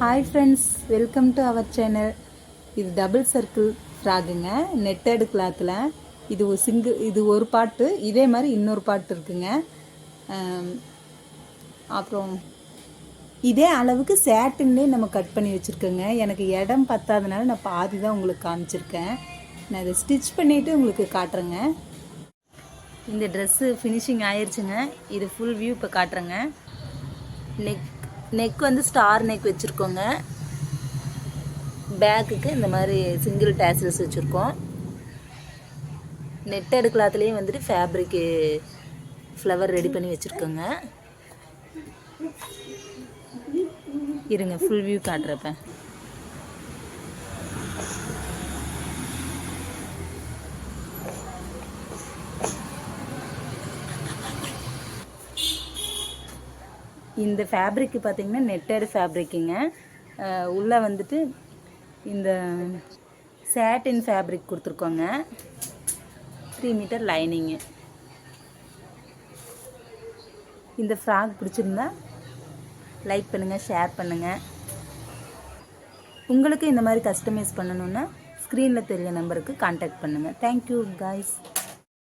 Hi friends welcome to our channel இது double circle ஃப்ராகுங்க netted கிளாத்தில் இது ஒரு சிங்கிள் இது ஒரு பாட்டு இதே மாதிரி இன்னொரு பாட்டு இருக்குங்க. அப்புறம் இதே அளவுக்கு சேட்டுன்னே நம்ம கட் பண்ணி வச்சுருக்கோங்க. எனக்கு இடம் பத்தாதனால நான் பாதி தான் உங்களுக்கு காமிச்சிருக்கேன். நான் இதை ஸ்டிச் பண்ணிவிட்டு உங்களுக்கு காட்டுறேங்க. இந்த ட்ரெஸ்ஸு ஃபினிஷிங் ஆயிடுச்சுங்க இது ஃபுல் வியூ இப்போ காட்டுறேங்க. நெக் நெக் வந்து ஸ்டார் நெக் வச்சுருக்கோங்க. பேக்குக்கு இந்த மாதிரி சிங்கிள் டேசல்ஸ் வச்சுருக்கோம். நெட்டட் கிளாத்லேயும் வந்துட்டு ஃபேப்ரிக்கு ஃப்ளவர் ரெடி பண்ணி வச்சுருக்கோங்க. இருங்க ஃபுல் வியூ காட்டுறப்ப. இந்த ஃபேப்ரிக்கு பார்த்தீங்கன்னா நெட்டட் ஃபேப்ரிக்குங்க உள்ளே வந்துட்டு இந்த சேட்டின் ஃபேப்ரிக் கொடுத்துருக்கோங்க. த்ரீ மீட்டர் லைனிங்கு இந்த ஃப்ராக் பிடிச்சிருந்தா லைக் பண்ணுங்கள் ஷேர் பண்ணுங்கள் உங்களுக்கு இந்த மாதிரி கஸ்டமைஸ் பண்ணணுன்னா ஸ்க்ரீனில் தெரிய நம்பருக்கு காண்டாக்ட் பண்ணுங்கள் தேங்க்யூ காய்ஸ்